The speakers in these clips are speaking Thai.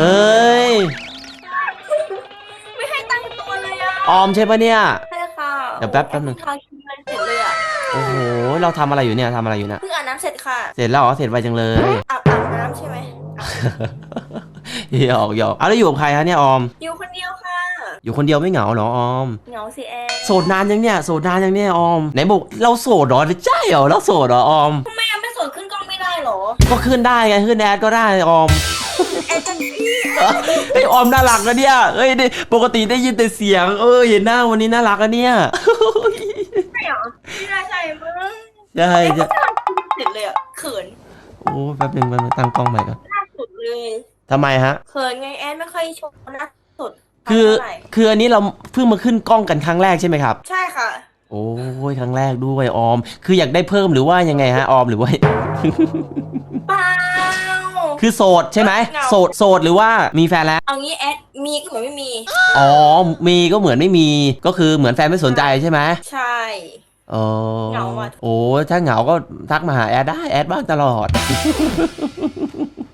เฮ้ย ไม่ให้ตั้งตัวเลยอะออมใช่ปะเนี่ย ใช่ค่ะเดี๋ยวแป๊บแป๊บนึง ทาครีมอะไรเสร็จเลยอะโอ้โห เราทำอะไรอยู่เนี่ยทำอะไรอยู่เนี่ย เพิ่งอาบน้ำเสร็จค่ะเสร็จแล้วเหรอเสร็จไวจังเลย อาบอาบน้ำใช่ไหมหยอกหยอกเอาแล้วอยู่กับใครฮะเนี่ยออม อยู่คนเดียวค่ะอยู่คนเดียวไม่เหงาเหรอออม เหงาสิแอนโสดนานยังเนี่ยโสดนานยังเนี่ยออมไหนบอกเราโสดเหรอใช่เหรอเราโสดเหรอออม ทำไมยังไม่สดขึ้นกล้องไม่ได้เหรอ ก็ขึ้นได้ไงขึ้นแอดก็ได้ออมแอนจัง พี่เฮ้ยออมน่ารักนะเนี่ยเฮ้ยได้ปกติได้ยินแต่เสียง เออเห็นหน้าวันนี้น่ารักอะเนี่ยไม่เหรอไม่ได้ใช่มั้งใช่แอนใช่ก็ทำเสร็จเลยอะเขินโอ้แป๊บนึงแป๊บนึงตั้งกล้องใหม่ก่อนล่าสุดเลยทำไมฮะ เขินไงแอนไม่ค่อยโชว์หนะสดคือเท่าไหร่คืออันนี้เราเพิ่งมาขึ้นกล้องกันครั้งแรกใช่ไหมครับ ใช่ค่ะ โอ้ยครั้งแรกด้วยออม คืออยากได้เพิ่มหรือว่ายังไงฮะออมหรือว่า เปล่า คือโสดใช่ไหมเหงา โสดโสดหรือว่ามีแฟนแล้ว เอางี้แอดมีก็เหมือนไม่มี อ๋อ มีก็เหมือนไม่มี ก็คือเหมือนแฟนไม่สนใจใช่ไหมใช่เออเหงาอะ โอ้ถ้าเหงาก็ทักมาหาแอดได้แอดบ้างตลอด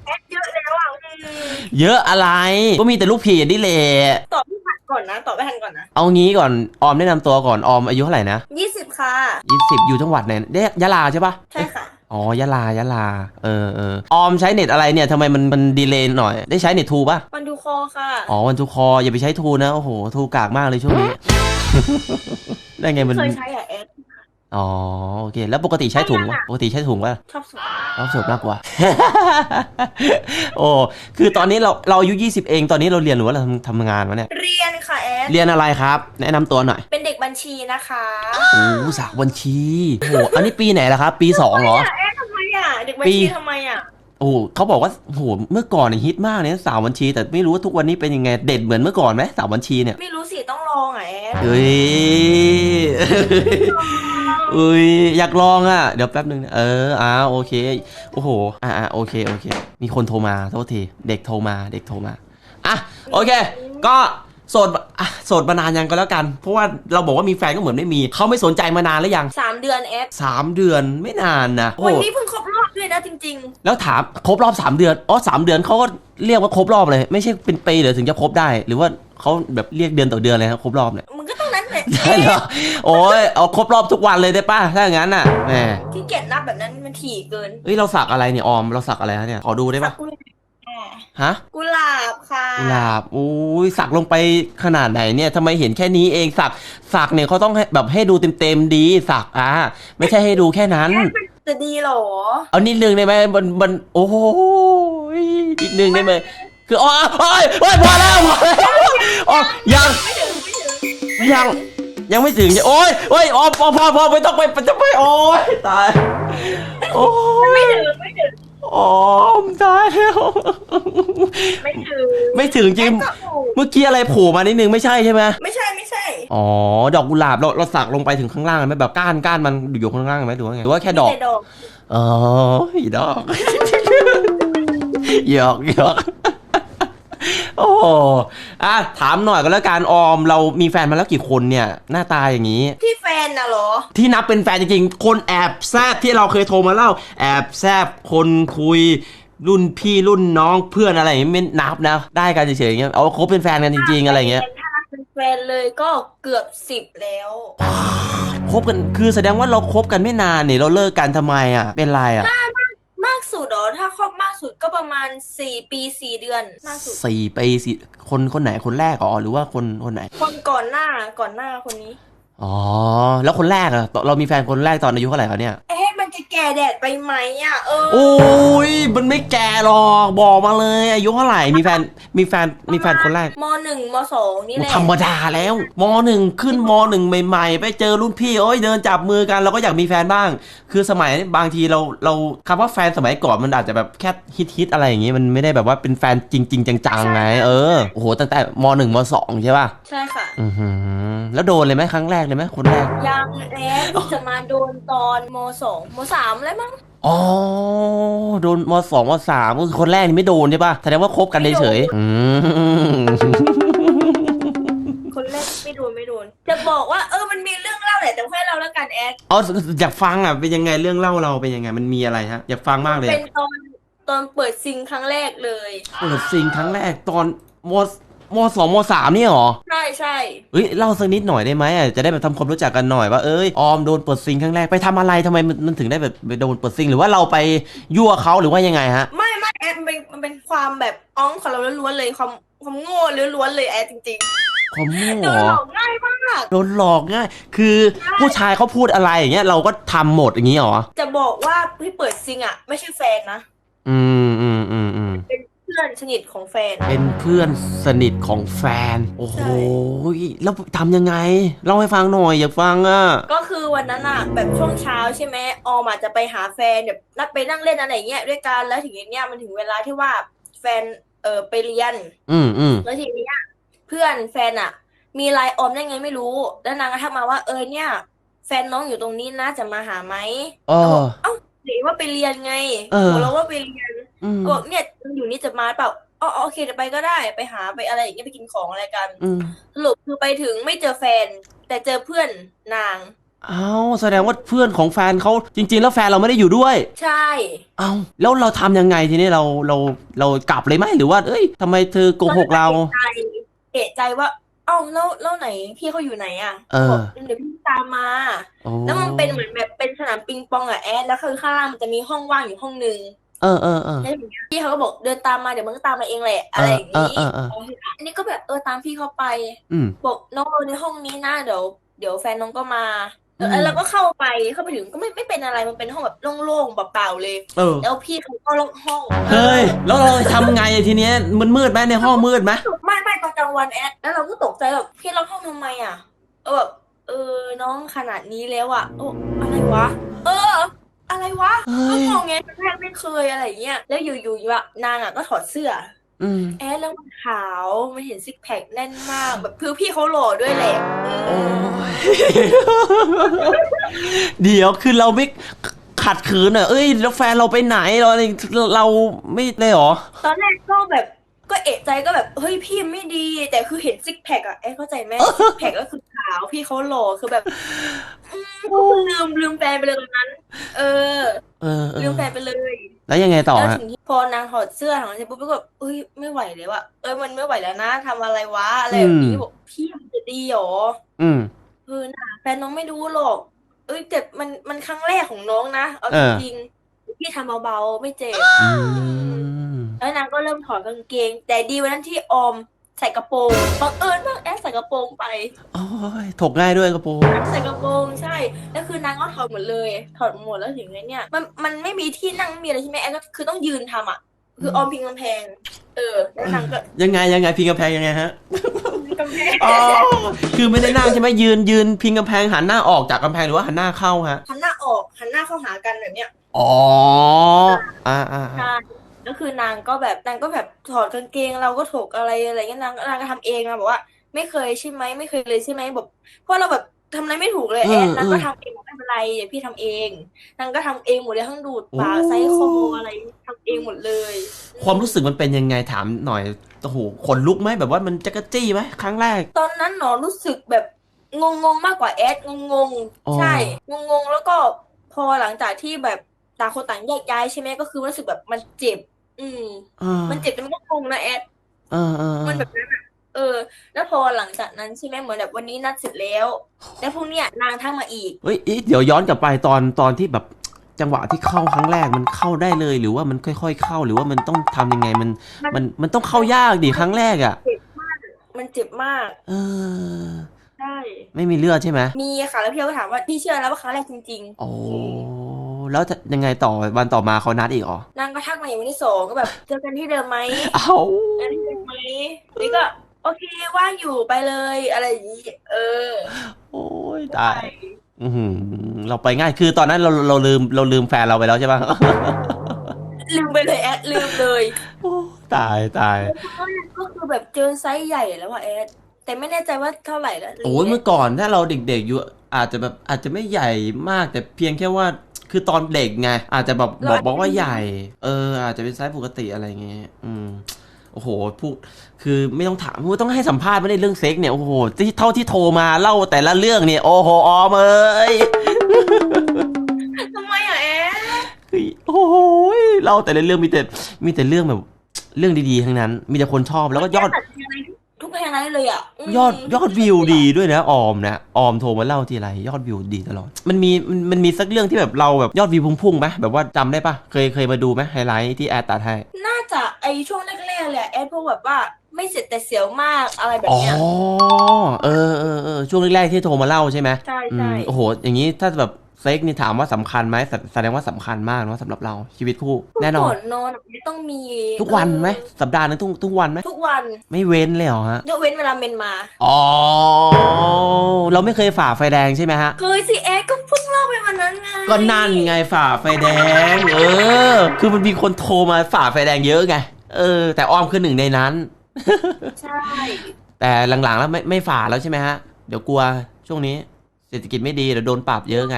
แอดเยอะแล้วอะอืมเยอะอะไร ก็มีแต่ลูกเพจนี่แหละตอบไม่ทันก่อนนะตอบไม่ทันก่อนนะเอางี้ก่อน ออมแนะนำตัวก่อน ออมอายุเท่าไหร่นะยี่สิบค่ะ ยี่สิบอยู่จังหวัดไหนเด้ยะลาใช่ปะใช่ค่ะ อ๋อยะลายะลา เออเออออมใช้เน็ตอะไรเนี่ยทำไมมันมันดีเลย์หน่อย ได้ใช้เน็ตทูปะวันดูคอค่ะ อ๋อวันทูคออย่าไปใช้ทูนะ โอ้โห ทูกากมากเลยช่วงนี้ ได้ไงมัน เคยใช้อะแอด อ๋อโอเค แล้วปกติใช้ถุงปะปกติใช้ถุงปะชอบสุดเราสดมากกว่า โอ้คือตอนนี้เราเราอายุ20เองตอนนี้เราเรียนหรือว่าเราทำทำงานวะเนี่ยเรียนค่ะแอดเรียนอะไรครับ แนะนำตัวหน่อย เป็นเด็กบัญชีนะคะโอ้สาวบัญชีโอ้โหอันนี้ปีไหนแล้วครับ ปีสองเหรอแอดทำไมอะเด็กบัญปีชีทำไมอะโอ้โหเขาบอกว่าโอ้โหเมื่อก่อนเนี่ยฮิตมากเนี่ยสาวบัญชี แต่ไม่รู้ว่าทุกวันนี้เป็นยังไงเด็ดเหมือนเมื่อก่อนไหมสาวบัญชีเนี่ยไม่รู้สิต้องลองอะแอดเฮ้ยเอ้ยอยากลองอะ เดี๋ยวแป๊บนึงนะเอออ่าโอเค โอ้โหอ่าอ่าโอเคโอเค มีคนโทรมาโทษทีเด็กโทรมาเด็กโทรมาอะโอเค ก็โสดอะโสดมานานยังก็แล้วกัน เพราะว่าเราบอกว่ามีแฟนก็เหมือนไม่มี เขาไม่สนใจมานานแล้วยังสามเดือนแอดสามเดือนไม่นานนะโอ้วันโหนี้เพิ่งครบรอบด้วยนะจริงแล้วถามครบรอบสามเดือนอ๋อสามเดือนเขาก็เรียกว่าครบรอบเลย ไม่ใช่เป็นปีเลยถึงจะครบได้ หรือว่าเขาแบบเรียกเดือนต่อเดือนเลยครับครบรอบเนี่ย ได้เหรอโอ้ยเอาครบรอบทุกวันเลยได้ป่ะถ้าอย่างนั้นน่ะแหมที่เกียจนับแบบนั้นมันถี่เกินเอ้ยเราสักอะไรเนี่ยออมเราสักอะไรฮะเนี่ยขอดูได้ป่ะกุหลาบฮะกุหลาบค่ะกุหลาบอุ้ยสักลงไปขนาดไหนเนี่ยทำไมเห็นแค่นี้เองสักสักเนี่ยเขาต้องให้แบบให้ดูเต็มๆดีสักอะไม่ใช่ให้ดูแค่นั้นจะดีเหรอ เอานิดนึงได้ไหมมันมันโอ้โหนิดนึงได้ไหมคืออ๋อโอ้ยโอ้ยพอแล้วพอแล้วอ๋อยังไม่ถึงไม่ถึงยัง ยังไม่ถึงโอ้ยโอ้ยอ๋อพอพอพอไม่ต้องไปไม่ต้องไปโอ้ยตายโอ้ยไม่ถึงไม่ถึงอ๋อตายแล้วไม่ถึงไม่ถึงจริงแอดก็ถูกเมื่อกี้อะไรโผล่มานิดนึงไม่ใช่ใช่ไหมไม่ใช่ไม่ใช่อ๋อดอกกุหลาบเราเราสักลงไปถึงข้างล่างไหมแบบก้านก้านมันอยู่ข้างล่างไหมหรือว่าไงหรือว่าแค่ดอก แต่ดอกอ๋อดอก หยอกหยอกโอ้โห อะถามหน่อยก็แล้วกันออมเรามีแฟนมาแล้วกี่คนเนี่ย หน้าตาอย่างนี้พี่แฟนน่ะเหรอ ที่นับเป็นแฟนจริงๆ คนแอบแซบที่เราเคยโทรมาเล่า แอบแซบคนคุย รุ่นพี่รุ่นน้องเพื่อนอะไรอย่างเงี้ยไม่นับนะ ได้กันเฉยๆอย่างเงี้ยเอาคบเป็นแฟนกันจริง ๆ อะไรอย่างเงี้ย ถ้าเป็นแฟนเลยก็เกือบสิบแล้ว คบกันคือแสดงว่าเราคบกันไม่นานเนี่ยเราเลิกกันทำไมอะเป็นไรอะมาก สุดเหรอถ้าครอบมากสุดก็ประมาณสี่ปีสี่เดือนมากสุด สี่ปีสิคนคนไหนคนแรกอ๋อหรือว่าคนคนไหน คนก่อนหน้าก่อนหน้าคนนี้ อ๋อ แล้วคนแรกอะตอนเรามีแฟนคนแรกตอนอายุเท่าไหร่คะเนี่ย เอ๊ะมันจะแก่แดดไปไหมอะเออโอ้ยมันไม่แก่หรอกบอกมาเลยอายุเท่าไหร่มีแฟนมีแฟนมีแฟนคนแรกมหนึ่งมสองนี่แหละธรรมดาแล้วมหนึ่งขึ้นมหนึ่งใหม่ ๆ ไปเจอรุ่นพี่โอ้ยเดินจับมือกันเราก็อยากมีแฟนบ้าง คือสมัยบางทีเราเราคำว่าแฟนสมัยก่อนมันอาจจะแบบแค่ฮิตฮิตๆอะไรอย่างงี้มันไม่ได้แบบว่าเป็นแฟนจริง ๆ จังๆไงเออโอ้โหตั้งแต่มหนึ่งมสองใช่ป่ะใช่ค่ะอือหือแล้วโดนเลยไหมครั้งแรกเลยไหมคนแรก ยังแล้วจะมาโดนตอนมสองมสามแล้วมั้งอ๋อโดนมสองมสามก็คือคนแรกนี่ไม่โดนใช่ป่ะแสดงว่าคบกันเฉยๆอืมคนแรกไม่โดนไม่โดน จะบอกว่าเออมันมีเรื่องเล่าแหละแต่แค่เราแล้วกันแอดเอาอยากฟังอะเป็นยังไงเรื่องเล่าเราเป็นยังไงมันมีอะไรฮะอยากฟังมากเลยเป็นตอนตอนเปิดซิงครั้งแรกเลย เปิดซิงครั้งแรกตอนม มสองมสามเนี่ยเหรอ ใช่ใช่เฮ้ยเล่าสักนิดหน่อยได้ไหมอะจะได้แบบทำความรู้จักกันหน่อยว่าเอ้ยออมโดนเปิดซิงครั้งแรกไปทำอะไรทำไมมันมันถึงได้แบบไปโดนเปิดซิงหรือว่าเราไปยั่วเขาหรือว่ายังไงฮะ ไม่ไม่แอดมันเป็นมันเป็นความแบบอ้องของเราล้วนๆเลยความความโง่ล้วนๆเลยแอดจริงความโง่ๆเหโดรนหลออกง่ายมากโดนหลอกง่าย คือผู้ชายเขาพูดอะไรอย่างเงี้ยเราก็ทำหมดอย่างงี้เหรอ จะบอกว่าที่เปิดซิงอะ ไม่ใช่แฟนนะ อืมอืมอืมอืมเป็นเพื่อนสนิทของแฟน เป็นเพื่อนสนิทของแฟน โอ้โหใช่แล้วทำยังไงเล่าให้ฟังหน่อยอยากฟังอะก็คือวันนั้นอะแบบช่วงเช้าใช่ไหมออมอาจจะไปหาแฟนแบบนัดไปนั่งเล่นอะไรเงี้ยด้วยกันแล้วถึงเนี้ยมันถึงเวลาที่ว่าแฟนเออไปเรียน อืมอืมแล้วทีเนี้ยเพื่อนแฟนอะมีไลน์ออมได้ไงไม่รู้ แล้วนางก็ทักมาว่าเออเนี่ย แฟนน้องอยู่ตรงนี้นะจะมาหาไหมเออเอ้าหรือว่าไปเรียนไงเออบอกเราว่าไปเรียนอืม บอกเนี่ยอยู่นี่จะมาเปล่าอ๋ออ๋อโอเคเดี๋ยวไปก็ได้ไปหาไปอะไรอย่างเงี้ยไปกินของอะไรกันอืมสรุปคือไปถึงไม่เจอแฟน แต่เจอเพื่อนนางเอาแสดงว่าเพื่อนของแฟนเขาจริง ๆ แล้วแฟนเราไม่ได้อยู่ด้วย ใช่เอาแล้วเราทำยังไงทีนี้เราเราเรากลับเลยไหมหรือว่า เอ้ยทำไมเธอโกหกเราใจเอะใจว่าเอ้าแล้วแล้วไหนพี่เขาอยู่ไหนอะเออบอกเดี๋ยวพี่ตามมาโอ้แล้วมันเป็นเหมือนแบบเป็นสนามปิงปองอะแอดแล้วคือข้างล่างมันจะมีห้องว่างอยู่ห้องนึงเออเออเออแล้วอย่างเงี้ยพี่เขาก็บอกเดินตามมาเดี๋ยวมึงก็ตามมาเองแหละอะไรอย่างนี้เออเออเอออันนี้ก็แบบเออตามพี่เขาไปอืมบอกน้องรอในห้องนี้นะเดี๋ยวเดี๋ยวแฟนน้องก็มาเอออืมแล้วก็เข้าไปเข้าไปถึงก็ไม่ไม่เป็นอะไรมันเป็นห้องแบบโล่งๆเปล่าๆเลยเออแล้วพี่เขาก็ล็อกห้องเฮ้ยแล้วเราทำไงทีเนี้ยมันมืดไหมในห้องมืดไหมไม่ไม่ตอนกลางวันแอดแล้วเราก็ตกใจแบบพี่ล็อกห้องทำไมอะเออแบบเออน้องขนาดนี้แล้วอะโอ้อะไรวะ เออ อะไรวะเฮ้ก็ยมองไงแรกไม่เคยอะไรอย่างเงี้ยแล้วอยู่ๆว่านางอะก็ถอดเสื้ออืมแอดแล้วมันขาวมันเห็นซิกแพคแน่นมากแบบคือพี่เขาหล่อด้วยแหละโอ้ยเดี๋ยวคือเราไม่ขัดขืนอะเอ้ย แล้วแฟนเราไปไหนเราเราไม่เลยเหรอ ตอนแรกก็แบบ ก็เอะใจก็แบบเฮ้ยพี่ไม่ดี แต่คือเห็นซิกแพคอะแอดเข้าใจไหมซิกแพคก็คือขาวพี่เขาหล่อคือแบบอืมก็คือลืมลืมแฟนไปเลยตอนนั้น เออเออเอลือมแฟนไปเลย แล้วยังไงต่อแล้วฮะถึงที่พอนางถอดเสื้อถอดเสร็จปุ๊บก็แบบเอ้ยไม่ไหวเลยว่ะเอ้ยมันไม่ไหวแล้วนะทำอะไรวะอะไรแบบนี้บอกพี่มันจะดีเหรออืมเออน่ะแฟนน้องไม่รู้หรอก เอ้ยแต่มันมันครั้งแรกของน้องนะเอาเอจอริงๆพี่ทำเบาๆไม่เจ็บอืม แล้วนางก็เริ่มถอดกางเกง แต่ดีวันนั้นที่ออมใส่กระโปรงบังเอิญมากแอดใส่กระโปรงไปโอ้ยถกง่ายด้วยกระโปรงใส่กระโปรงใช่แล้วคือนางก็ถอดหมดเลยถอดหมดแล้วถึงไงเนี่ยมันมันไม่มีที่นั่งไม่มีอะไรใช่ไหมแอดก็คือต้องยืนทำอะ คือออมพิงกำแพง เออแล้วนางก็ยังไงยังไงพิงกำแพงยังไงฮะพิงกำแพงอ๋อคือไม่ได้นั่งใช่ไหมยืนยืนพิงกำแพงหันหน้าออกจากกำแพงหรือว่าหันหน้าเข้าฮะหันหน้าออกหันหน้าเข้าหากันแบบเนี้ยอ๋ออ่าอ่า อ่าใช่แล้วคือนางก็แบบนางก็แบบถอดกางเกงเราก็ถกอะไรอะไรเงี้ยนางนางก็ทำเองนะบอกว่า ไม่เคยใช่ไหมไม่เคยเลยใช่ไหมแบบเพราะเราแบบทำอะไรไม่ถูกเลยแอนนางก็ทำเองบอกไม่เป็นไรเดี๋ยวพี่ทำเองนางก็ทำเองหมดเลยทั้งดูดปากไซส์คออะไรทำเองหมดเลย ความรู้สึกมันเป็นยังไงถามหน่อยโอ้โหขนลุกไหมแบบว่ามันจะกระจี้ไหมครั้งแรก ตอนนั้นหนอรู้สึกแบบงงงๆมากกว่าแอดงงงอ๋อๆใช่งงงๆแล้วก็พอหลังจากที่แบบต่างคนต่างแยกย้ายใช่ไหมก็คือรู้สึกแบบมันเจ็บ อืมอ่ามันเจ็บแต่มันก็งงนะแอดอ่าอ่ามันแบบนั้นอะ เออ แล้วพอหลังจากนั้นใช่ไหมเหมือนแบบวันนี้นัดเสร็จแล้ว แล้วพรุ่งเนี้ยนางทักมาอีก เฮ้ยเอ๊ะเดี๋ยวย้อนกลับไปตอนตอนที่แบบจังหวะที่เข้าครั้งแรกมันเข้าได้เลย หรือว่ามันค่อย ๆ เข้าหรือว่ามันต้องทำยังไงมัน มัน มันมันต้องเข้ายากดิครั้งแรกอะ มันเจ็บมาก เออใช่ ไม่มีเลือดใช่ไหมมีค่ะแล้วพี่ก็ถามว่าพี่เชื่อแล้วว่าครั้งแรกจริงโอ้แล้วจะยังไงต่อวันต่อมาเขานัดอีกเหรอๆนางก็ทักมาอย่างวันที่สองก็แบบเจอกันที่เดิมไหมเอ้าเจอกันที่เดิมไหมนี่ก็โอเคว่างอยู่ไปเลยอะไรอย่างนี้เออ โอ้ยตายอือหือเราไปง่ายคือตอนนั้นเราเราลืมเราลืมแฟนเราไปแล้วใช่ปะลืมไปเลยแอดลืมเลยโอ้ตายตายก็คือแบบเจอไซส์ใหญ่แล้วอะแอด แต่ไม่แน่ใจว่าเท่าไหร่แล้วโอ้ยเมื่อก่อนถ้าเราเด็กๆอยู่อาจจะแบบอาจจะไม่ใหญ่มากแต่เพียงแค่ว่าคือตอนเด็กไงอาจจะแบบบอกบอกว่าใหญ่ เออ อาจจะเป็นไซส์ปกติอะไรเงี้ยอืมโอ้โหพูดคือไม่ต้องถามไม่ต้องให้สัมภาษณ์ไม่ได้เรื่องเซ็กเนี่ยโอ้โหที่เท่าที่โทรมาเล่าแต่ละเรื่องเนี่ยโอ้โหออมเอ้ยทำไมอะแอดเฮ้ยโอ้โหเล่าแต่ละเรื่องมีแต่มีแต่เรื่องแบบเรื่องดีๆทั้งนั้น มีแต่คนชอบแล้วก็ยอด ทุกเพลงนั้นเลยอะมยอดยอดวิวดีด้วยนะออมนะออมโทรมาเล่าทีไรยอดวิวดีตลอด มันมีมันมันมีสักเรื่องที่แบบเราแบบยอดวิวพุ่งๆไหมแบบว่าจำได้ปะเคยเคยมาดูไหมไฮไลท์ที่แอดตัดให้น่าจะไอช่วงแรกๆเลยอะแอดพวกแบบว่าไม่เสร็จแต่เสียวมากอะไรแบบอ๋อเนี้ย เออเออเออช่วงแรกๆที่โทรมาเล่าใช่ไหมใช่อืใช่มโอ้โหอย่างนี้ถ้าแบบ เซ็กนี่ถามว่าสำคัญไหมแสแสดงว่าสำคัญมากนะสำหรับเราชีวิตคู่ แน่นอนก่อนนอนอะไม่ต้องมี ทุกวันไหมสัปดาห์นึงทุกทุกวันไหมทุกวันไม่เว้นเลยเหรอฮะยกเว้นเวลาเมนมาอ๋อเราไม่เคยฝ่าไฟแดงใช่ไหมฮะเคยสิแอดก็เพิ่งเล่าไปวันนั้นไงก็นั่นไงฝ่าไฟแดง เออ คือมันมีคนโทรมาฝ่าไฟแดงเยอะไงเออ แต่ออมคือหนึ่งในนั้นใช่แต่หลังๆแล้วไม่ไม่ฝ่าแล้วใช่ไหมฮะเดี๋ยวกลัวช่วงนี้เศรษฐกิจไม่ดีเดี๋ยวโดนปรับเยอะไง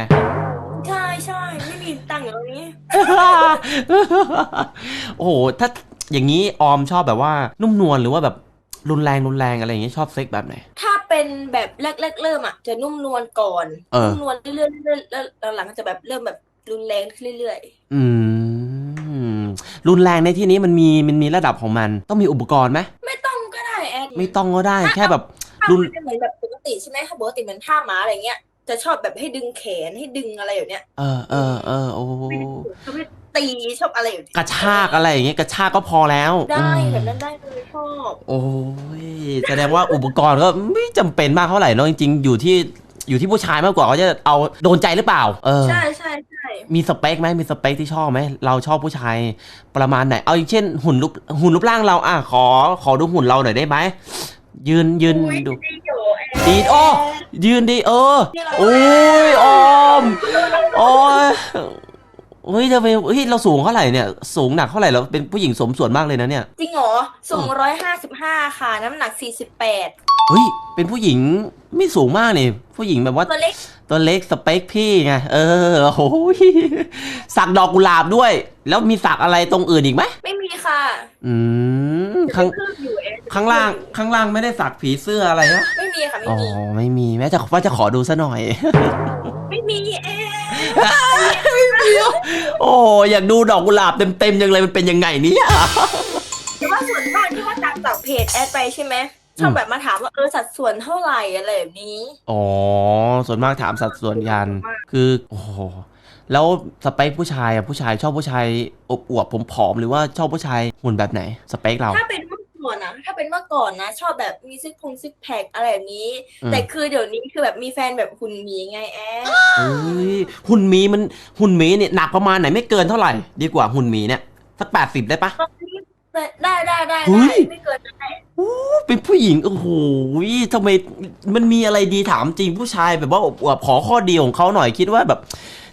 โอ้โห ถ้าอย่างนี้ออมชอบแบบว่า นุ่มนวลหรือว่าแบบรุนแรงรุนแรงอะไรอย่างเงี้ยชอบเซ็กแบบไหน ถ้าเป็นแบบแรกๆเริ่มอะจะนุ่มนวลก่อนเออ นุ่มนวลเรื่อยๆเรื่อยๆแล้วหลังๆจะแบบเริ่มแบบรุนแรงขึ้นเรื่อยอืม รุนแรงในที่นี้มันมีมันมีระดับของมัน ต้องมีอุปกรณ์ไหมๆ ไม่ต้องก็ได้แอดไม่ต้องก็ได้แค่แบบถ้ารุนมันเป็นเหมือนแบบปกติใช่ไหมถ้าปกติเหมือนท่าหมาอะไรเงี้ย จะชอบแบบให้ดึงแขนให้ดึงอะไรอย่างเนี้ยเออเออเออโอ้ชอบให้ตีชอบอะไรอย่างเงี้ยกระชากอะไรอย่างเงี้ยกระชากก็พอแล้ว ได้อืมแบบนั้นได้เลยชอบโอ้ยแสดงว่าอุปกรณ์ก็ไม่จำเป็นมากเท่าไหร่เนอะจริงๆอยู่ที่อยู่ที่ผู้ชายมากกว่าเขาจะเอาโดนใจหรือเปล่า เออใช่ใช่ใช่มีสเปคไหมมีสเปคที่ชอบไหมเราชอบผู้ชายประมาณไหนเอาอย่างเช่นหุ่นรูปหุ่นรูปร่างเราอะขอขอดูหุ่นเราหน่อยได้ไหมยืนยืนอุ๊ย ดูดีอยู่แอดีดโอ้ยืนดีเออโอ้ยออมโอ้ยเฮ้ยจะไปเฮ้ยเราสูงเท่าไหร่เนี่ย สูงหนักเท่าไหร่เราเป็นผู้หญิงสมส่วนมากเลยนะเนี่ย จริงเหรอสูงร้อยห้าสิบห้าค่ะ น้ำหนักสี่สิบแปดเฮ้ย เป็นผู้หญิงไม่สูงมากนี่ผู้หญิงแบบว่าตัวเล็กตัวเล็กสเปคพี่ไงเออโอ้ยสักดอกกุหลาบด้วย แล้วมีสักอะไรตรงอื่นอีกไหมไม่มี ค่ะ อืมข้างครึ่งอยู่เองข้างล่างข้างล่างไม่ได้สักผีเสื้ออะไรนะไม่มีค่ะไม่อ๋อมีไม่มีแม้จะว่าจะขอดูซะหน่อย ไม่มีเองโอ้อยากดูดอกกุหลาบเต็มๆยังเลยมันเป็นยังไงเนี่ยแต่ว่าส่วนมากที่ว่าตามจากเพจแอดไปใช่ไหมชอบแบบมาถามว่าเออสัดส่วนเท่าไหร่อะไรแบบนี้ อ๋อส่วนมากถามสัดส่วนกัน คือโอ้โห แล้วสเปคผู้ชายอะผู้ชายชอบผู้ชายอบอวบผมผอมๆหรือว่าชอบผู้ชายหุ่นแบบไหน สเปคเรา ถ้าเป็นเมื่อก่อนนะถ้าเป็นเมื่อก่อนนะ ชอบแบบมีซิกพงซิกแพคอะไรแบบนี้ อืม แต่คือเดี๋ยวนี้คือแบบมีแฟนแบบหุ่นหมีไงแอดเอ้ยหุ่นหมีมันหุ่นหมีเนี่ยหนักประมาณไหนไม่เกินเท่าไหร่ ดีกว่าหุ่นหมีเนี่ยสักแปดสิบได้ปะ ได้ได้ได้เฮ้ได้ย ไม่เกินได้เป็นผู้หญิงโอ้โหทำไมมันมีอะไรดีถามจริงผู้ชายแบบว่าอบอวบขอข้อดีของเขาหน่อยคิดว่าแบบ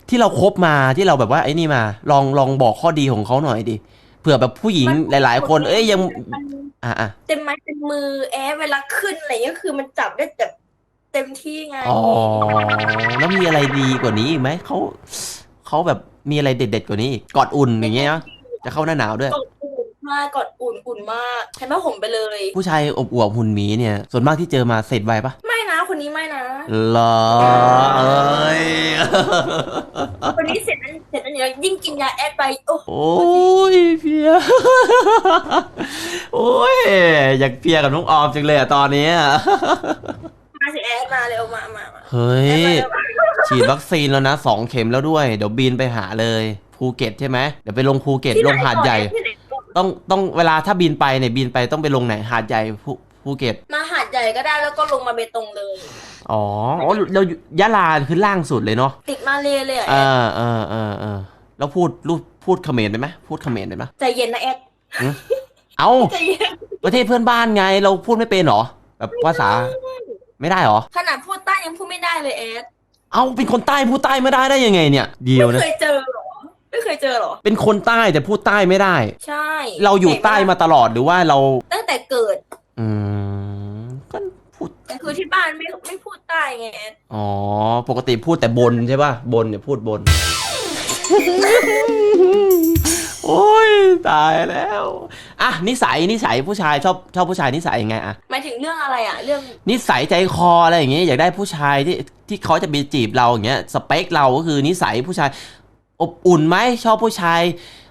ที่เราคบมาที่เราแบบว่าไอ้นี่มา ลองลองบอกข้อดีของเขาหน่อยดิเผื่อแบบผู้หญิงหลาย ๆ คน เอ้ยยังมันอะอะเต็มไม้เต็มมือแอดเวลาขึ้นอะไรเงี้ยคือมันจับได้แบบเต็มที่ไงอ๋อแล้วมีอะไรดีกว่านี้อีกไหมเขาเขาแบบมีอะไรเด็ดๆกว่านี้อีกกอดอุ่นอย่างเงี้ยนะจะเข้าหน้าหนาวด้วยกดอุ่นมากกดอุ่นอุ่นมากใช้ผ้าห่มไปเลย ผู้ชายอบอวบหุ่นหมีเนี่ย ส่วนมากที่เจอมาเสร็จไวปะไม่นะ คนนี้ไม่นะเหรอเอ้ยคนนี้เสร็จนั้นเสร็จนั้นเดี๋ยวยิ่งกินยาแอดไปโอ้โอ้ยเพลียโอ้ยอยากเพลียกับน้องออมจังเลยอะตอนนี้อะมาสิแอดมาเร็วมามามาเฮ้แอดยมาเร็วมาฉีดวัคซีนแล้วนะสองเข็มแล้วด้วย เดี๋ยวบินไปหาเลยภูเก็ตใช่ไหมเดี๋ยวไปลงภูเก็ตลงหาดใหญ่ ที่ไนก่อนต้องต้องเวลาถ้าบินไปเนี่ยบินไปต้องไปลงไหนหาดใหญ่ภู ภูเก็ต มาหาดใหญ่ก็ได้แล้วก็ลงมาเบตงเลย อ๋ออ๋อเราอยู่ยะลาคือล่างสุดเลยเนาะ ติดมาเลยเลยอะเอแอดอเออเออเออแล้วพูดรูดพูดเขมรได้ไหมพูดเขมรได้ไหมใจเย็นนะแอดเอ้าใจเย็นประเทศเพื่อนบ้านไงเราพูดไม่เป็นเหรอแบบภาษาไม่ได้เหรอ ขนาดพูดใต้ยังพูดไม่ได้เลยแอดเอาเป็นคนใต้พูดใต้ไม่ได้ได้ยังไงเนี่ย เดียวไม่นะเคยเจอเหรอไม่เคยเจอเหรอ เป็นคนใต้แต่พูดใต้ไม่ได้ ใช่ เราอยู่ใต้มาตลอดหรือว่าเราตั้งแต่เกิด อืมก็พูด แต่คือที่บ้านไม่ไม่พูดใต้ไงแอดอ๋อ ปกติพูดแต่บนใช่ป่ะ บนเนี่ยพูดบน โอ้ย ตายแล้ว อะ นิสัย นิสัยผู้ชายชอบชอบผู้ชายนิสัยยังไงอะหมายถึงเรื่องอะไรอะเรื่องนิสัยใจคออะไรอย่างเงี้ยอยากได้ผู้ชายที่ที่เขาจะไปจีบเราอย่างเงี้ย สเปคเราก็คือนิสัยผู้ชาย อบอุ่นไหมชอบผู้ชาย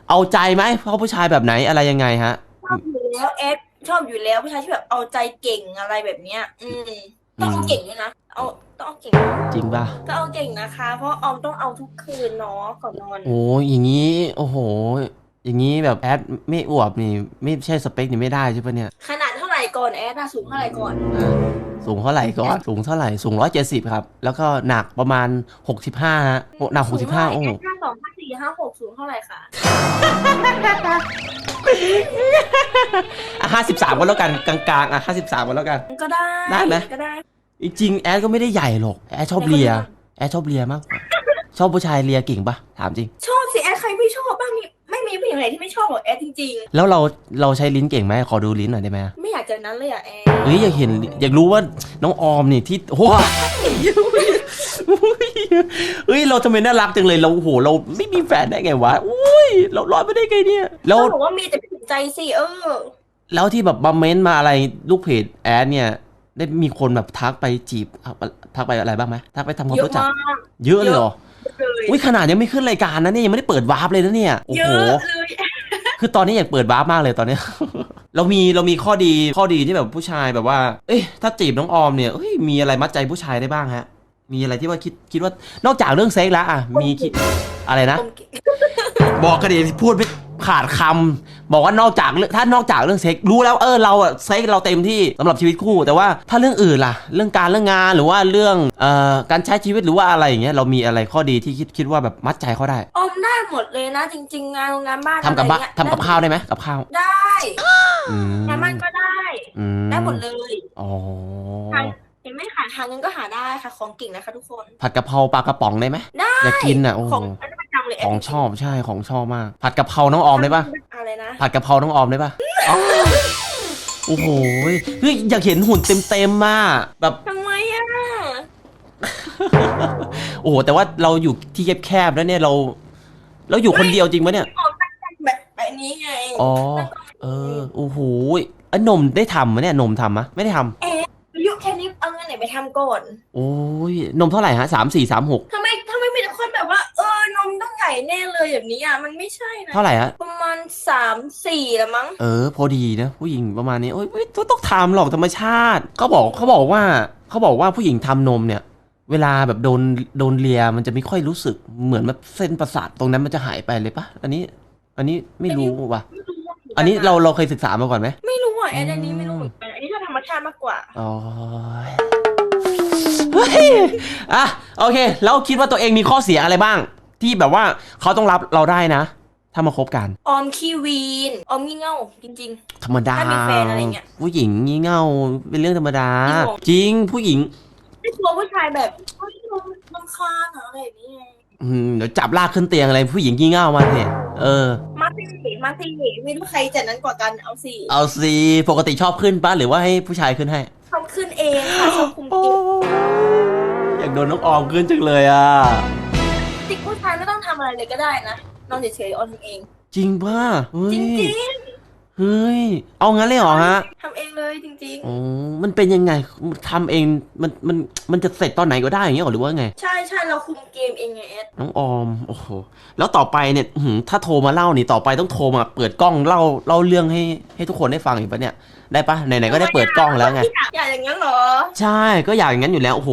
เอาใจไหมเพราะผู้ชายแบบไหนอะไรยังไงฮะ ชอบอยู่แล้วแอด ชอบอยู่แล้วผู้ชายที่แบบเอาใจเก่งอะไรแบบเนี้ย อืมต้องเอาเก่งด้วยนะเอาต้องเอาเก่งจริงป่ะต้องเอาเก่งนะคะ เพราะออมต้องเอาทุกคืนเนาะก่อนนอนโอ้ยอย่างนี้ โอ้โห อย่างนี้แบบแอดไม่อวบนี่ ไม่ใช่สเปคนี่ไม่ได้ใช่ปะเนี่ย ขนาดเท่าไห ร่ก่อนแอดอะสูงเท่าไหร่ก่อนฮะสูงเท่าไหร่ก่อน สูงเท่าไหร่ สูงร้อยเจ็ดสิบครับ แล้วก็หนักประมาณหกสิบห้าฮะโอ้หนักหกสิบห้าโอ้แอดห้าสองห้าสี่ห้าหกสูงเท่าไหร่คะห้าสิบสามก็แล้วกัน กลางๆ อะห้าสิบสามก็แล้วกัน ก็ได้ได้ไหม ก็ได้ จริงๆแอดก็ไม่ได้ใหญ่หรอก แอดชอบเลีย แอดชอบเลียมากกว่า ชอบผู้ชายเลียเก่งปะถามจริง ชอบสิแอดใครไม่ชอบบ้างนี่ ไม่มีผู้หญิงไหนที่ไม่ชอบหรอกแอดจริงแล้วเราเราใช้ลิ้นเก่งไหมขอดูลิ้นหน่อยได้ไหมๆ ไม่อยากเจอนั้นเลยอะแอดเฮ้ยอยากเห็นอยากรู้ว่าน้องออมนี่ที่โอ้ยเฮ้ยเราทำไมน่ารักจังเลยเราโอ้โหเราไม่มีแฟนได้ไงวะอุ้ยเรารอดไม่ได้ไงเนี่ยแล้วเขาบอกว่ามีแต่ไม่ถึงใจสิเออ แล้วที่แบบมาเม้นต์มาอะไรลูกเพจแอดเนี่ยได้มีคนแบบทักไปจีบทักไปอะไรบ้างไหมทักไปทำความเยอะรู้จักมาก เยอะเลยเหรอ เลยอุ้ยขนาดยังไม่ขึ้นรายการนะเนี่ยยังไม่ได้เปิดวาร์ปเลยนะเนี่ยโอ้เยโห อะเลยคือตอนนี้อยากเปิดวาร์ปมากเลยตอนเนี้ย เรามีเรามีข้อดีข้อดีที่แบบผู้ชายแบบว่า เอ้ยถ้าจีบน้องออมเนี่ยเอ้ยมีอะไรมัดใจผู้ชายได้บ้างฮะ มีอะไรที่ว่าคิดคิดว่านอกจากเรื่องเซ็กแล้วอะมีคิดอะไรนะ ผมเก่งบอกกันดิพูดไม่ ขาดคำบอกว่านอกจากเรื่องถ้านอกจากเรื่องเซ็กรู้แล้วเออเราอะเซ็กเราเต็มที่สำหรับชีวิตคู่ แต่ว่าถ้าเรื่องอื่นล่ะ เรื่องการเรื่องงานหรือว่าเรื่องเอ่อการใช้ชีวิตหรือว่าอะไรอย่างเงี้ยเรามีอะไรข้อดีที่คิดคิดว่าแบบมัดใจเขาได้ออมได้หมดเลยนะจริง ๆ งานงานบ้านทำกับบ้าอะไรเงี้ยทำกับข้าวได้ไหมกับข้าวได้อืมงานบ้านก็ได้อืได้หมดเลยอ๋อหาเห็นไหมหาทางเงินก็หาได้ค่ะของเก่งนะคะทุกคน ผัดกะเพราปลากระป๋องได้ไหมได้อยากกินอะโอ้โหของอันนี้ประ จำเลยของชอบใช่ของชอบมาก ผัดกะเพราน้องออมได้ปะอะไรนะผัดกะเพราน้องออมได้ปะอ๋อโอ้โหเฮ้ยอยากเห็นหุ่นเต็มเต็มๆมากแบบทำไมอะโอ้โหแต่ว่าเราอยู่ที่แคบๆแล้วเนี่ยเรา เราอยู่คนเดียวจริงปะเนี่ยออมตั้งใจแบบแบบนี้ไงอ๋อเออโอ้โหอันนมได้ทำมะเนี่ยนมทำมะไม่ได้ทำเอ๊ะอายุแค่นี้เอาเงินไหนไปทำก่อน โอ้ยนมเท่าไหร่ฮะสามสี่สามหกทำไม ญ่แน่เลยแบบนี้อะมันไม่ใช่นะเท่าไหร่ฮะประมาณสามสี่ละมั้งเออ พอดีนะผู้หญิงประมาณนี้โอ้ยไม่ต้องต้องทำหรอกธรรมชาติเขาบอกเขาบอกว่าเขาบอกว่าผู้หญิงทำนมเนี่ย เวลาแบบโดนโดนเลียมันจะไม่ค่อยรู้สึกเหมือนแบบเส้นประสาทตรงนั้นมันจะหายไปเลยปะอันนี้ อันนี้ไม่รู้ว่ะไม่รู้ะอันนี้เราเราเคยศึกษามาก่อนไหมไม่รู้อะแอนอันนี้ไม่รู้เหมือนกันอันนี้ถ้าธรรมชาติมากกว่าอ๋อเฮ้ยอะโอเค แล้วคิดว่าตัวเองมีข้อเสียอะไรบ้าง ที่แบบว่าเขาต้องรับเราได้นะ ถ้ามาคบกันออมขี้วีนออมงี่เง่าจริงธรรมดาถ้ามีแฟนอะไรเงี้ยผู้หญิงงี่เง่าเป็นเรื่องธรรมดา จริงเหรอจริงผู้หญิงๆไม่กลัวผู้ชายแบบเฮ้ยรำคาญเหรออะไรอย่างนี้ไงอืมเดี๋ยวจับลากขึ้นเตียงอะไรผู้หญิงงี่เง่ามาเนี่ยเออ มาสิมาสิไม่รู้ใครจะนั้นกว่ากันเอาสิเอาสิปกติชอบขึ้นปะหรือว่าให้ผู้ชายขึ้นให้ทำขึ้นเองค่ะชอบคุมโอ้เก็บยอยากโดนน้องออมขึ้นจังเลยอะำอะไรเลยก็ได้นะนอนเฉยๆออมทำเอง จริงป่ะเฮ้จยริงเฮ้ย เอางั้นเลยเหรอฮะ ๆทำเองเลยจริงอ๋อ มันเป็นยังไงทำเองมันมันมันจะเสร็จตอนไหนก็ได้อย่างเงี้ยหรอหรือว่าไงๆใช่ใช่เราคุมเกมเองไงแอดน้องออมโอ้โหแล้วต่อไปเนี่ยอื้อหือถ้าโทรมาเล่านี่ต่อไปต้องโทรมาเปิดกล้องเล่าเล่าเรื่องให้ให้ทุกคนได้ฟังอีกปะเนี่ยได้ปะไหนๆก็ได้เปิดกล้องแล้วไงอยากอย่างนั้นเหรอ ใช่ก็อยากอย่างนั้นอยู่แล้วโอ้โห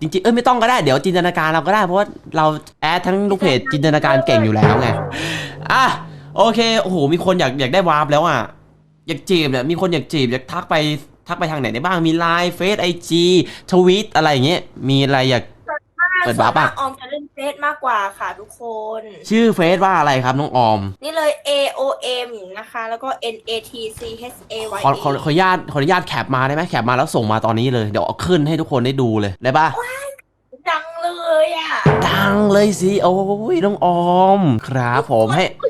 จริงๆเอ้ยไม่ต้องก็ได้เดี๋ยวจินตนาการเราก็ได้เพราะว่าเราแอดทั้งลูกเพจจินตนาการเก่งอยู่แล้วไงอะโอเคโอ้โหมีคนอยากอยากได้วาร์ปแล้วอะอยากจีบเนี่ยมีคนอยากจีบอยากทักไป ทักไปทางไหนได้บ้างมีไลน์เฟซไอจีทวิตอะไรอย่างเงี้ยมีอะไรอยาก เปิดวาร์ปอะ ส่วนมกออมจะเล่นเฟซมากกว่าค่ะทุกคน ชื่อเฟซว่าอะไรครับน้องออม นี่เลย A O M นะคะ แล้วก็ N A T C H A Y ขอขอขออนุญาตขออนุญาตแคปมาได้ไหมแคปมาแล้วส่งมาตอนนี้เลยเดี๋ยวเอาขึ้นให้ทุกคนได้ดูเลยได้ปะดังเลยอะดังเลยสิโอ้ยน้องออม ครับผมให้เขิ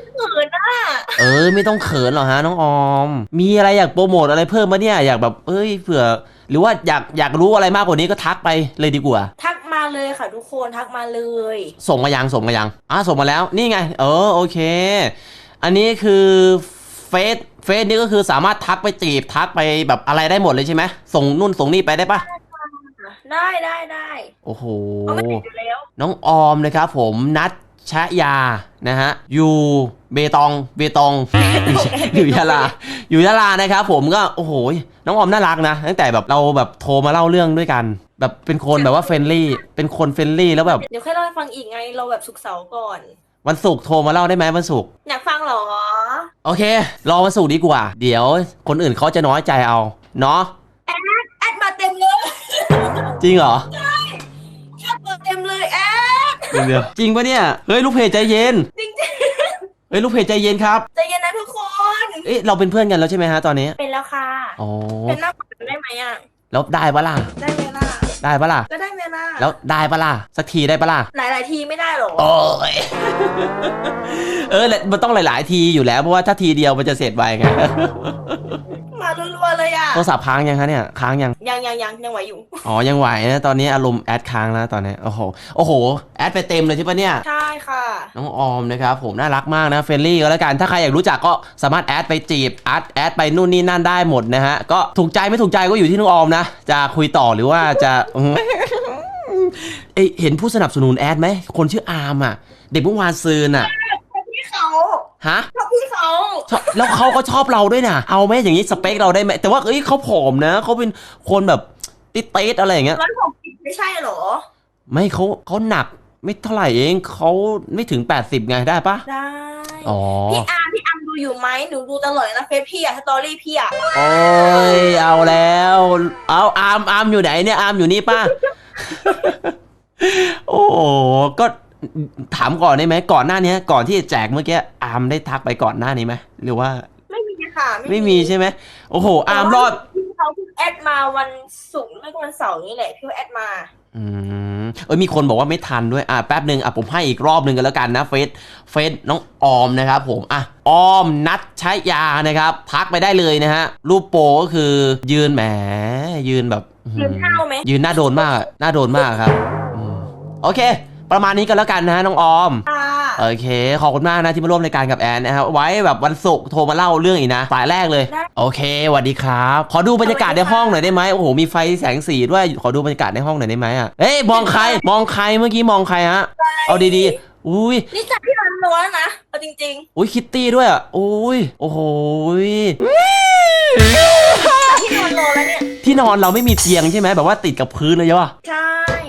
นอะ เออไม่ต้องเขินหรอกฮะน้องออม มีอะไรอยากโปรโมทอะไรเพิ่มมาเนี่ยอยากแบบเอ้ยเผื่อ หรือว่าอยากอยากรู้อะไรมากกว่านี้ก็ทักไปเลยดีกว่า ทักมาเลยค่ะทุกคนทักมาเลย ส่งมายังส่งมายังอะส่งมาแล้วนี่ไง เออโอเค อันนี้คือเฟซเฟซนี่ก็คือสามารถทักไปจีบทักไปแบบอะไรได้หมดเลยใช่ไหมส่งนู่นส่งนี่ไปได้ปะได้ได้ได้โอ้โห เอาไม่ติดอยู่แล้ว น้องออมนะครับผมนัด ชะยานะฮะอยู่เบตองเบตอง อยู่ยะลา อยู่ยะลานะครับผมก็โอ้โหน้องออมน่ารักนะ ตั้งแต่แบบเราแบบโทรมาเล่าเรื่องด้วยกัน แบบเป็นคนแบบว่าเฟรนลี่ เป็นคนเฟรนลี่แล้วแบบ เดี๋ยวค่อยเล่าให้ฟังอีกไงเราแบบสุกร์เสาร์ก่อน วันศุกร์โทรมาเล่าได้ไหมวันศุกร์อยากฟังเหรอ โอเค รอวันศุกร์ดีกว่า เดี๋ยวคนอื่นเขาจะน้อยใจเอา เนาะแอดมาเต็มเลย จริงเหรอแอ ดจริงปะเนี่ย เฮ้ยลูกเพจใจเย็น จริงเฮ้ยลูกเพจใจเย็นครับ ๆใจเย็นนะทุกคน เอ๊ะเราเป็นเพื่อนกันแล้วใช่ไหมฮะตอนนี้ เป็นแล้วค่ะ อ๋อ เป็นหน้าปัดได้ไหมอะ แล้วได้ปะล่ะ ได้ไหมล่ะ ได้ปะล่ะ ก็ได้ไหมล่ะ แล้วได้ปะล่ะ สักทีได้ปะล่ะ หลายหลายๆทีไม่ได้หรอ โอ้ย เออมันต้องหลาย ๆ ทีอยู่แล้ว เพราะว่าถ้าทีเดียวมันจะเสร็จไวไงมา รัวๆเลยอะโทรศัพท์ค้างยังคะเนี่ยค้างยัง ยังยังยังยังไหวอยู่ อ๋อยังไหวนะตอนนี้อารมณ์แอดค้างแล้วตอนนี้โอ้โหโอ้โหแอดไปเต็มเลยใช่ปะเนี่ย ใช่ค่ะ น้องออมนะครับผมน่ารักมากนะเฟรนลี่ก็แล้วกันถ้าใครอยากรู้จักก็สามารถแอดไปจีบแอดแอดไปนู่นนี่นั่นได้หมดนะฮะก็ถูกใจไม่ถูกใจก็อยู่ที่น้องออมนะจะคุยต่อหรือว่าจะเอ้ยเห็นผู้สนับสนุนแอดไหมคนชื่ออาร์มอะ เด็กเมื่อวานซืนอะพี่เขา ฮะชอบพี่เขาชอบแล้วเขาก็ชอบเราด้วยนะเอาไหมอย่างนี้สเปคเราได้ไหมแต่ว่าเอ้ยเขาผอมนะเขาเป็นคนแบบติดเตดอะไรอย่างเงี้ยร้อยหกสิบไม่ใช่เหรอ ไม่เขาเขาหนักไม่เท่าไหร่เองเขาไม่ถึง80ไงได้ปะได้อ๋อพี่อาร์มพี่อาร์มดูอยู่ไหมหนูดูตลอดเลยนะเฟซพี่อะสตอรี่พี่อะโอ้ยเอาแล้ว เอาอาร์มอาร์มอยู่ไหนเนี่ยอาร์มอยู่นี่ป้าโอ้โหก็ ถามก่อนได้ไหมก่อนหน้านี้ก่อนที่จะแจกเมื่อกี้อาร์มได้ทักไปก่อนหน้านี้ไหมหรือว่า ไม่มีค่ะ ไม่มีใช่ไหมโอ้โห อาร์มรอดพี่เขาเพิ่งแอดมาวันศุกร์ไม่ก็วันเสาร์นี่แหละพี่เขาแอดมา อืมเอ้ยมีคนบอกว่าไม่ทันด้วยอะแป๊บหนึ่งอะผมให้อีกรอบหนึ่งกันแล้วกันนะเฟซเฟซน้องออมนะครับผมอะออมนัดใช้ยานะครับทักไปได้เลยนะฮะ รูปโปก็คือยืนแหมยืนแบบอื้อหืยือนเท่าไหมยืนหน้าโดนมากอะหน้าโดนมากครับอืมโอเค ประมาณนี้กันแล้วกันนะฮะน้องออมค่ะโอเค ขอบคุณมากนะที่มาร่วมรายการกับแอนนะครับไว้แบบวันศุกร์โทรมาเล่าเรื่องอีกนะ สายแรกเลยโอเคสวัสดีครับ ขอดูบรรยากาศในห้องหน่อยได้ไหมโอ้โห มีไฟแสงสีด้วย ขอดูบรรยากาศในห้องหน่อยได้ไหมอะเอ้ย มองใคร มองใคร เมื่อกี้มองใครฮะ เอาดีๆ อุ้ย นี่จัดที่ร้านร้อนนะเอาจริงอุ้ยคิตตี้ด้วยอะ อุ้ย โอ้โหยๆที่นอนรอแล้วเนี่ย ที่นอนเราไม่มีเตียงใช่ไหมแบบว่าติดกับพื้นเลยใช่ปะ ใช่ไม่ใช่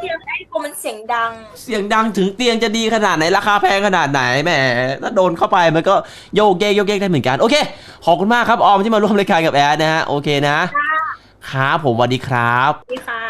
เสียงไอ้ตัวมันเสียงดัง เสียงดังถึงเตียงจะดีขนาดไหนราคาแพงขนาดไหนแหมถ้าโดนเข้าไปมันก็โยกเยกโยกเยกได้เหมือนกันโอเคขอบคุณมากครับออมที่มาร่วมรายการกับแอดนะฮะโอเคนะครับผมสวัสดีครับ นี่ค่ะ